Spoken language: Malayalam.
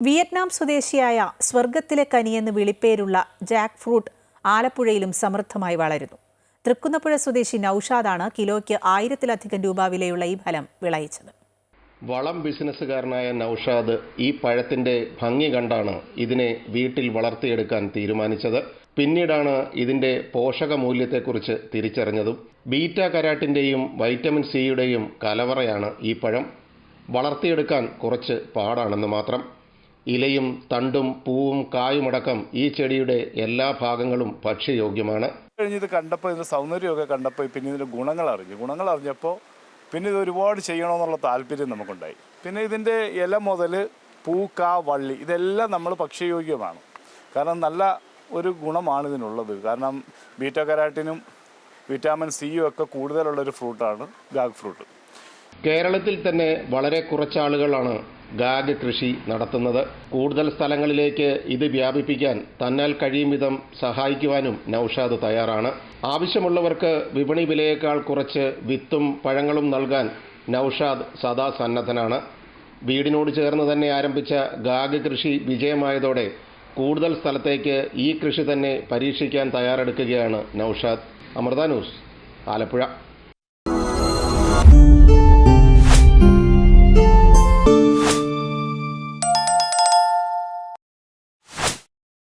വിയറ്റ്നാം സ്വദേശിയായ സ്വർഗത്തിലെ കനിയെന്ന് വിളിപ്പേരുള്ള ജാക്ക് ഫ്രൂട്ട് ആലപ്പുഴയിലും സമൃദ്ധമായി വളരുന്നു. തൃക്കുന്നപ്പുഴ സ്വദേശി നൌഷാദാണ് കിലോയ്ക്ക് ആയിരത്തിലധികം രൂപ വിലയുള്ള ഈ ഫലം വിളയിച്ചത്. വളം ബിസിനസ്സുകാരനായ നൌഷാദ് ഈ പഴത്തിന്റെ ഭംഗി കണ്ടാണ് ഇതിനെ വീട്ടിൽ വളർത്തിയെടുക്കാൻ തീരുമാനിച്ചത്. പിന്നീടാണ് ഇതിന്റെ പോഷക മൂല്യത്തെക്കുറിച്ച് തിരിച്ചറിഞ്ഞതും. ബീറ്റ കരാട്ടിന്റെയും വൈറ്റമിൻ സിയുടെയും കലവറയാണ് ഈ പഴം. വളർത്തിയെടുക്കാൻ കുറച്ച് പാടാണെന്ന് മാത്രം. ഇലയും തണ്ടും പൂവും കായുമടക്കം ഈ ചെടിയുടെ എല്ലാ ഭാഗങ്ങളും ഭക്ഷ്യയോഗ്യമാണ്. കഴിഞ്ഞത് കണ്ടപ്പോൾ ഇതിന്റെ സൗന്ദര്യമൊക്കെ കണ്ടപ്പോൾ പിന്നെ ഇതിന്റെ ഗുണങ്ങൾ അറിഞ്ഞു. ഗുണങ്ങൾ അറിഞ്ഞപ്പോൾ പിന്നെ ഇത് ഒരുപാട് ചെയ്യണമെന്നുള്ള താല്പര്യം നമുക്കുണ്ടായി. പിന്നെ ഇതിന്റെ ഇല മുതൽ പൂ കാ വള്ളി ഇതെല്ലാം നമ്മൾ ഭക്ഷ്യയോഗ്യമാണ്. കാരണം നല്ല ഒരു ഗുണമാണ് ഇതിനുള്ളത്. കാരണം ബീറ്റ കരാട്ടിനും വിറ്റാമിൻ സിയും ഒക്കെ കൂടുതലുള്ള കൂടുതലുള്ളൊരു ഫ്രൂട്ടാണ് ഗാഗ് ഫ്രൂട്ട്. കേരളത്തിൽ തന്നെ വളരെ കുറച്ചാളുകളാണ് ഗാഗ് കൃഷി നടത്തുന്നത്. കൂടുതൽ സ്ഥലങ്ങളിലേക്ക് ഇത് വ്യാപിപ്പിക്കാൻ തന്നാൽ കഴിയും വിധം സഹായിക്കുവാനും നൌഷാദ് തയ്യാറാണ്. ആവശ്യമുള്ളവർക്ക് വിപണി വിലയേക്കാൾ കുറച്ച് വിത്തും പഴങ്ങളും നൽകാൻ നൌഷാദ് സദാ സന്നദ്ധനാണ്. വീടിനോട് ചേർന്ന് തന്നെ ആരംഭിച്ച ഗാഗ് കൃഷി വിജയമായതോടെ കൂടുതൽ സ്ഥലത്തേക്ക് ഈ കൃഷി തന്നെ പരീക്ഷിക്കാൻ തയ്യാറെടുക്കുകയാണ് നൌഷാദ്. അമൃത ന്യൂസ് ആലപ്പുഴ.